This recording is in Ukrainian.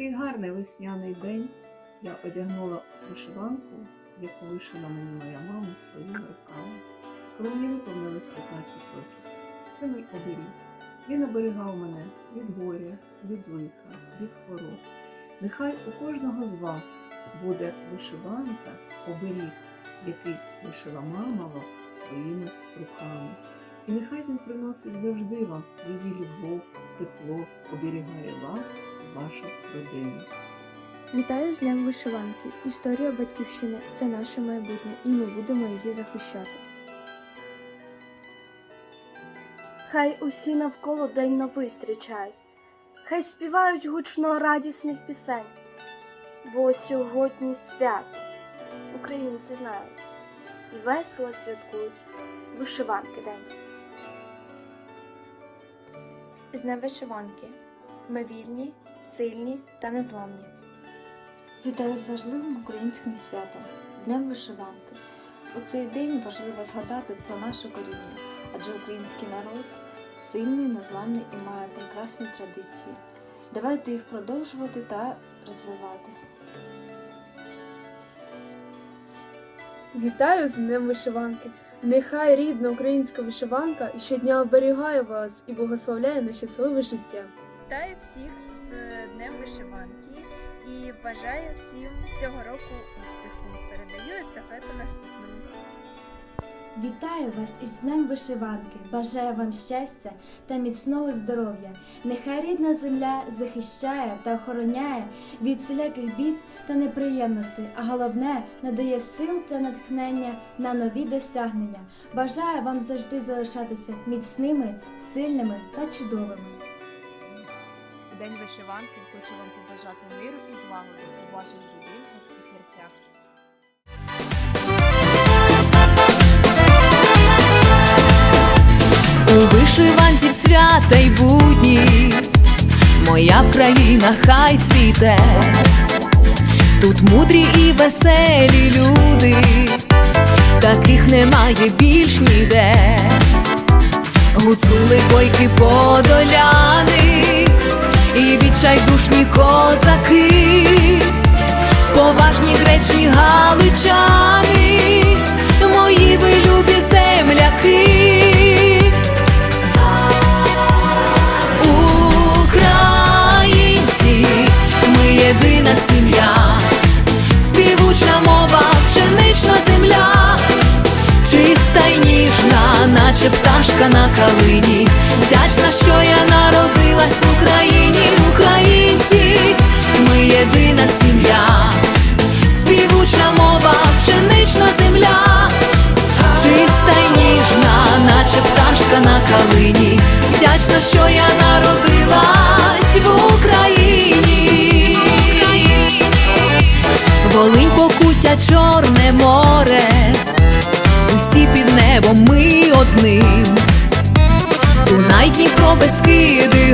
цей гарний весняний день я одягнула вишиванку, яку вишила мені моя мама своїми руками. Коли мені виповнилось 15 років, це мій оберіг. Він оберігав мене від горя, від лиха, від хвороб. Нехай у кожного з вас буде вишиванка, оберіг, який вишила мама вам своїми руками. І нехай він приносить завжди вам її любов, тепло, оберігає вас, вашу. Вітаю з Днем вишиванки. Історія батьківщини це наше майбутнє, і ми будемо її захищати. Хай усі навколо день новий зустрічають, хай співають гучно радісних пісень, бо сьогодні свято українці знають і весело святкують вишиванки день. З Днем вишиванки. Ми вільні, сильні та незламні. Вітаю з важливим українським святом Днем вишиванки. У цей день важливо згадати про наше коріння, адже український народ сильний, незламний і має прекрасні традиції. Давайте їх продовжувати та розвивати. Вітаю з Днем вишиванки! Нехай рідна українська вишиванка щодня оберігає вас і благословляє на щасливе життя. Вітаю всіх з Днем Вишиванки і бажаю всім цього року успіху. Передаю естафету наступному. Вітаю вас із Днем вишиванки! Бажаю вам щастя та міцного здоров'я. Нехай рідна земля захищає та охороняє від всіляких бід та неприємностей, а головне надає сил та натхнення на нові досягнення. Бажаю вам завжди залишатися міцними, сильними та чудовими. День вишиванки. Хочу вам побажати миру і злагоди у ваших будинках і серцях. У вишиванці свята й будні, моя Вкраїна хай цвіте, тут мудрі і веселі люди, таких немає більш ніде. Гуцули бойки подоляни, і відчайдушні козаки, поважні гречні галичани, мої ви любі земляки. Українці, ми єдина сім'я, співуча мова, пшенична земля, чиста й ніжна, наче пташка на калині. Вдячна, що я народилась в Україні, на калині. Вдячна, що я народилась в Україні. Волинь покуття, Чорне море, усі під небом ми одним. Дунай, Дніпро, Бескиди,